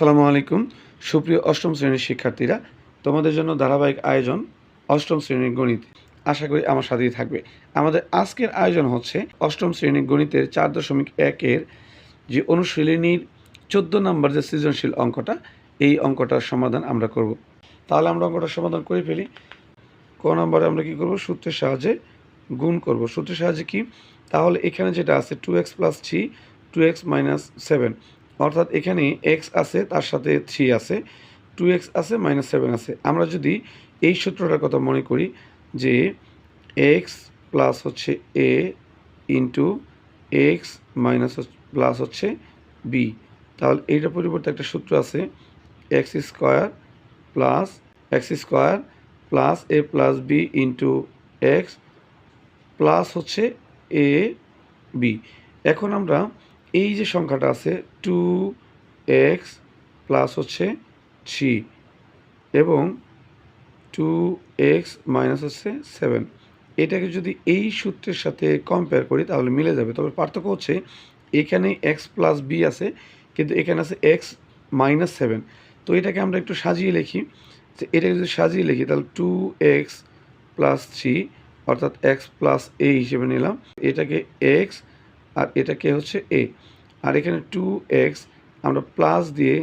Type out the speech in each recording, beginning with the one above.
আসসালামু আলাইকুম। সুপ্রিয় অষ্টম শ্রেণির শিক্ষার্থীরা, তোমাদের জন্য ধারাবাহিক আয়োজন অষ্টম শ্রেণির গণিত। আশা করি আমার সাথেই থাকবে। আমাদের আজকের আয়োজন হচ্ছে অষ্টম শ্রেণির গণিতের চার দশমিক একের যে অনুশীলনীর চোদ্দ নম্বর যে সৃজনশীল অঙ্কটা, এই অঙ্কটার সমাধান আমরা করব। তাহলে আমরা অঙ্কটার সমাধান করে ফেলি। ক নম্বরে আমরা কি করব? সূত্রের সাহায্যে গুণ করব। সূত্রের সাহায্যে কি? তাহলে এখানে যেটা আছে two x plus three two x minus seven অর্থাৎ এখানে এক্স আছে, তার সাথে থ্রি আছে টু এক্স আছে মাইনাস সেভেন আছে। আমরা যদি এই সূত্রটার কথা মনে করি যে এক্স প্লাস হচ্ছে a into x minus plus হচ্ছে বি তাহলে এইটার পরিবর্তে একটা সূত্র আছে x square plus x square plus a plus b into x plus হচ্ছে এ বি এখন আমরা এই যে সংখ্যাটা আছে টু এক্স প্লাস হচ্ছে থ্রি এবং টু এক্স মাইনাস হচ্ছে সেভেন এটাকে যদি এই সূত্রের সাথে কম্পেয়ার করি, তাহলে মিলে যাবে। তবে পার্থক্য হচ্ছে এখানে এক্স প্লাস বি আছে, কিন্তু এখানে আছে এক্স মাইনাস সেভেন তো এটাকে আমরা একটু সাজিয়ে লিখি। যে এটাকে যদি সাজিয়ে লিখি, তাহলে টু এক্স প্লাস থ্রি অর্থাৎ এক্স প্লাস এ হিসেবে নিলাম। এটাকে এক্স আর এটাকে হচ্ছে এ আর এখানে টু এক্স আমরা প্লাস দিয়ে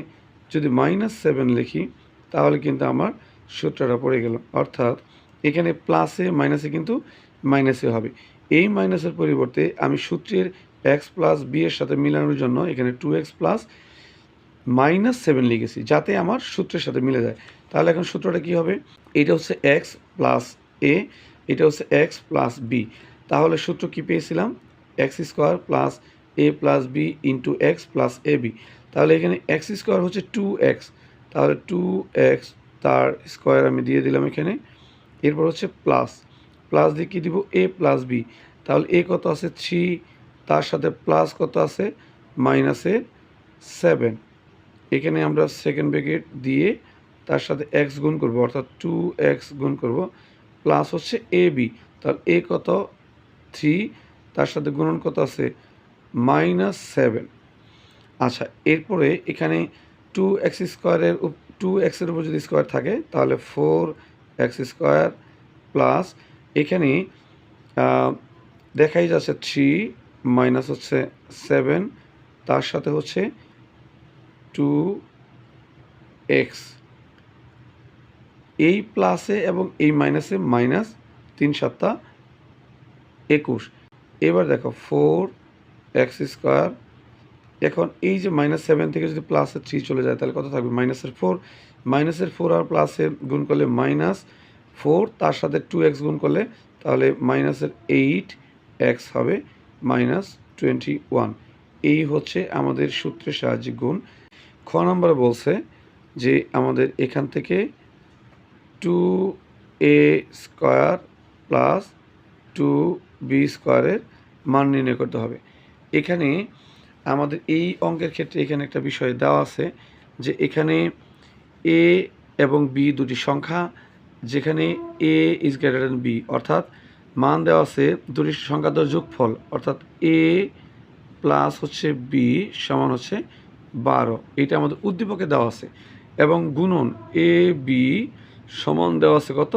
যদি মাইনাস সেভেন লিখি, তাহলে কিন্তু আমার সূত্রটা পড়ে গেল। অর্থাৎ এখানে প্লাসে মাইনাসে কিন্তু মাইনাসে হবে। এই মাইনাসের পরিবর্তে আমি সূত্রের এক্স প্লাস বি এর সাথে মিলানোর জন্য এখানে two x plus minus seven লিখেছি, যাতে আমার সূত্রের সাথে মিলে যায়। তাহলে এখন সূত্রটা কী হবে? এটা হচ্ছে এক্স প্লাস এ এটা হচ্ছে এক্স প্লাস বি তাহলে সূত্র কী পেয়েছিলাম? X square plus a plus b into x plus a b. তাহলে এখানে এক্স স্কোয়ার হচ্ছে টু এক্স। তাহলে টু এক্স তার স্কোয়ার আমি দিয়ে দিলাম এখানে। এরপর হচ্ছে প্লাস। প্লাস দিয়ে কী দিব? A plus b. তাহলে এ কত আছে? থ্রি। তার সাথে প্লাস কত আছে? মাইনাসে সেভেন। এখানে আমরা সেকেন্ড ব্রেকেট দিয়ে তার সাথে এক্স গুণ করব, অর্থাৎ টু এক্স গুণ করব, প্লাস হচ্ছে এ বি। তাহলে এ কত? থ্রি। তার সাথে গুণন কত আছে? Minus seven. আচ্ছা এরপরে এখানে টু এক্স স্কোয়ারের টু এক্সের উপর যদি স্কোয়ার থাকে, তাহলে ফোর এক্স স্কোয়ার প্লাস এখানে দেখাই যাচ্ছে থ্রি মাইনাস হচ্ছে সেভেন তার সাথে হচ্ছে টু এক্স এই প্লাসে এবং এই মাইনাসে মাইনাস তিন সাতটা একুশ। এবার দেখো ফোর এক্স স্কোয়ার এখন এই যে মাইনাস সেভেন থেকে যদি প্লাসের থ্রি চলে যায়, তাহলে কত থাকবে? মাইনাসের ফোর মাইনাসের ফোর আর প্লাসে গুণ করলে মাইনাস ফোর তার সাথে টু এক্স গুণ করলে তাহলে মাইনাসের এইট এক্স হবে মাইনাস টোয়েন্টি ওয়ান এই হচ্ছে আমাদের সূত্রের সাহায্যে গুণ। খ নম্বরে বলছে যে আমাদের এখান থেকে two a square plus two b স্কোয়ারের মান নির্ণয় করতে হবে। এখানে আমাদের এই অঙ্কের ক্ষেত্রে এখানে একটা বিষয় দেওয়া আছে যে এখানে এ এবং বি দুটি সংখ্যা, যেখানে a is greater than b অর্থাৎ মান দেওয়া আছে দুটি সংখ্যা দ্বারা যোগফল, অর্থাৎ এ প্লাস হচ্ছে বি সমান হচ্ছে বারো। এটা আমাদের উদ্দীপকে দেওয়া আছে। এবং গুণন এ বি সমান দেওয়া আছে কত?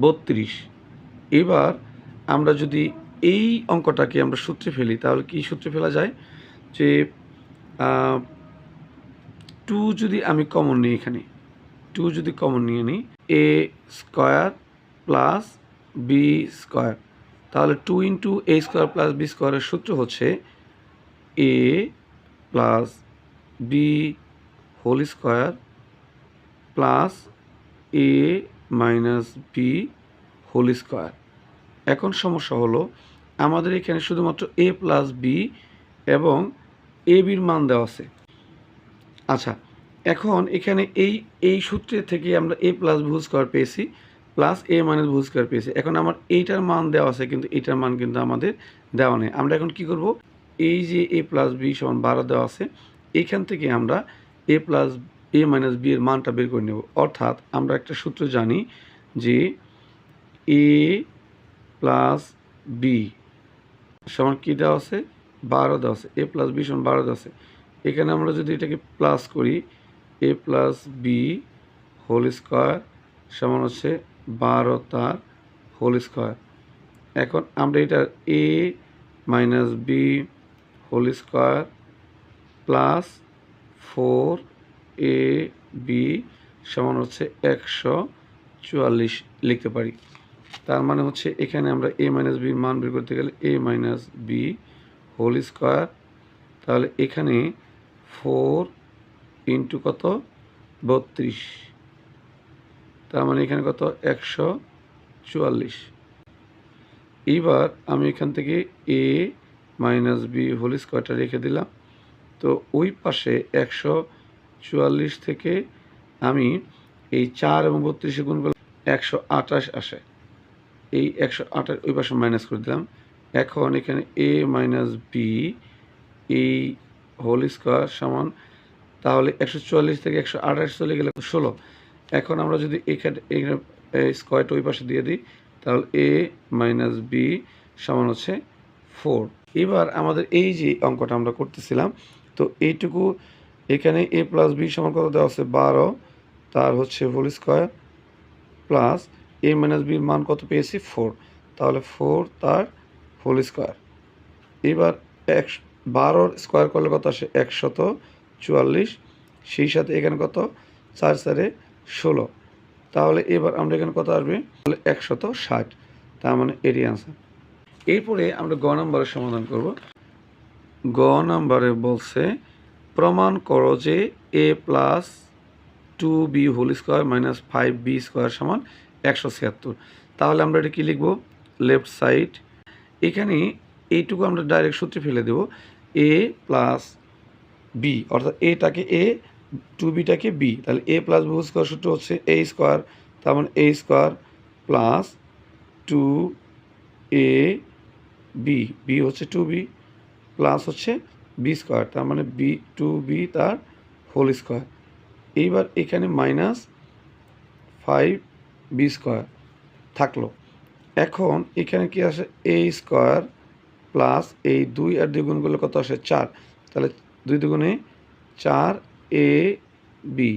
বত্রিশ। এবার আমরা যদি এই অঙ্কটাকে আমরা সূত্রে ফেলি, তাহলে কি সূত্রে ফেলা যায়? যে টু যদি আমি কমন নিই এখানে, টু যদি কমন নিয়ে নিই, a square plus b square. তাহলে two into a square plus b স্কোয়ারের সূত্র হচ্ছে a plus b whole square plus a minus b whole square. এখন সমস্যা হলো, আমাদের এখানে শুধুমাত্র এ প্লাস বি এবং এ বির মান দেওয়া আছে। আচ্ছা এখন এখানে এই এই সূত্রের থেকে আমরা এ প্লাস ভুল স্কোয়ার পেয়েছি প্লাস এ মাইনাস ভুল স্কোয়ার পেয়েছি। এখন আমার এইটার মান দেওয়া আছে, কিন্তু এইটার মান কিন্তু আমাদের দেওয়া নেই। আমরা এখন কি করব? এই যে এ প্লাস বি সমান বারো দেওয়া আছে এইখান থেকে আমরা a plus a minus b এর মানটা বের করে নেব। অর্থাৎ আমরা একটা সূত্র জানি যে এ প্লাস বি সমান কী দেওয়া আছে? বারো দেওয়া আছে। এ প্লাস বি সমান বারো দেওয়া আছে। এখানে আমরা যদি এটাকে প্লাস করি a plus b whole square সমান হচ্ছে বারো তার হোল স্কোয়ার এখন আমরা এটা a minus b whole square plus four a b সমান হচ্ছে একশো চুয়াল্লিশ লিখতে পারি। তার মানে হচ্ছে এখানে আমরা এ মাইনাস বি মান বের করতে গেলে a minus b whole square তাহলে এখানে ফোর ইন্টু কত? বত্রিশ। তার মানে এখানে কত? একশো চুয়াল্লিশ। এইবার আমি এখান থেকে এ মাইনাস বি হোল স্কোয়ারটা রেখে দিলাম। তো ওই পাশে একশো চুয়াল্লিশ থেকে আমি এই চার এবং বত্রিশে গুণ করলে একশো আঠাশ আসে। এই একশো আঠাশ, ওই পাশে মাইনাস করে দিলাম। এখন এখানে এ মাইনাস বি এই হোল স্কোয়ার সমান, তাহলে একশো চুয়াল্লিশ থেকে একশো আঠাশ চলে গেলে ষোলো। এখন আমরা যদি এখানে এখানে স্কোয়ারটা ওই পাশে দিয়ে দিই, তাহলে এ মাইনাস বি সমান হচ্ছে ফোর এবার আমাদের এই যে অঙ্কটা আমরা করতেছিলাম, তো এইটুকু এখানে এ প্লাস বি সমান কত দেওয়া আছে? বারো। তার হচ্ছে whole square plus a minus বির মান কত পেয়েছি? ফোর তাহলে ফোর তার হোল স্কোয়ার এবার এক বারোর স্কোয়ার করলে কত আসে? একশত চুয়াল্লিশ। সেই সাথে এখানে কত? চার চারে ষোলো। তাহলে এবার আমরা এখানে কত আসবে? তাহলে একশত ষাট। তার মানে এরই আনসার এরপরে আমরা গ নম্বরের সমাধান করব। গ নম্বরে বলছে, প্রমাণ করো যে a plus two b whole square minus five b square সমান একশো ছিয়াত্তর। তাহলে আমরা এটা কী লিখব? লেফট সাইড এখানে এইটুকু আমরা ডাইরেক্ট সূত্রে ফেলে দেব। এ প্লাস বি অর্থাৎ এটাকে এ টু বিটাকে বি তাহলে এ প্লাস বি স্কোয়ার সূত্র হচ্ছে এ স্কোয়ার তার মানে a square plus two a b b হচ্ছে টু বি প্লাস হচ্ছে বি স্কোয়ার তার মানে বি টু বি তার হোল স্কোয়ার এইবার এখানে মাইনাস ফাইভ বি স্কোয়ার থাকল। এখন এখানে কি আসে এ স্কোয়ার প্লাস এই দুই আর দুই গুণ কত আসে? চার। তাহলে দুই দুগুণে চার এ বি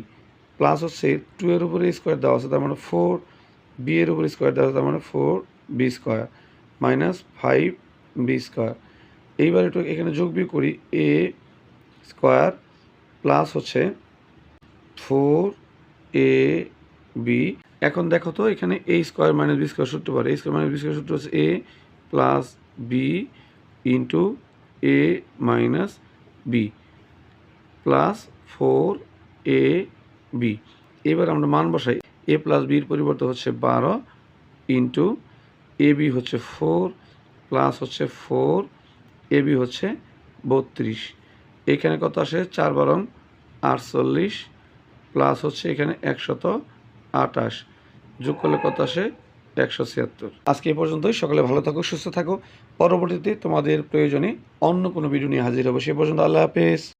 প্লাস হচ্ছে টু এর উপরে স্কোয়ার দেওয়া আছে, তার মানে ফোর বি এর উপরে স্কোয়ার দেওয়া আছে, তার মানে four b square minus five b square এইবার একটু এখানে যোগ বিয়োগ করি এ স্কোয়ার প্লাস হচ্ছে ফোর এ বি এখন দেখো তো, এখানে a square minus b square সূত্র পারে a square minus b square সূত্র হচ্ছে a plus b into a minus b plus four a b এবার আমরা মান বসাই। এ প্লাস বির পরিবর্তে হচ্ছে বারো ইন্টু এ বি হচ্ছে ফোর প্লাস হচ্ছে ফোর এ বি হচ্ছে বত্রিশ। এখানে কত আসে? চার বারং আটচল্লিশ। প্লাস হচ্ছে এখানে একশত আটাশ। যোগ করলে কত আসে? একশো ছিয়াত্তর। আজকে এ পর্যন্তই। সকালে ভালো থাকো, সুস্থ থাকো। পরবর্তীতে তোমাদের প্রয়োজনে অন্য কোনো ভিডিও নিয়ে হাজির হব। সে পর্যন্ত আল্লাহ হাফেজ।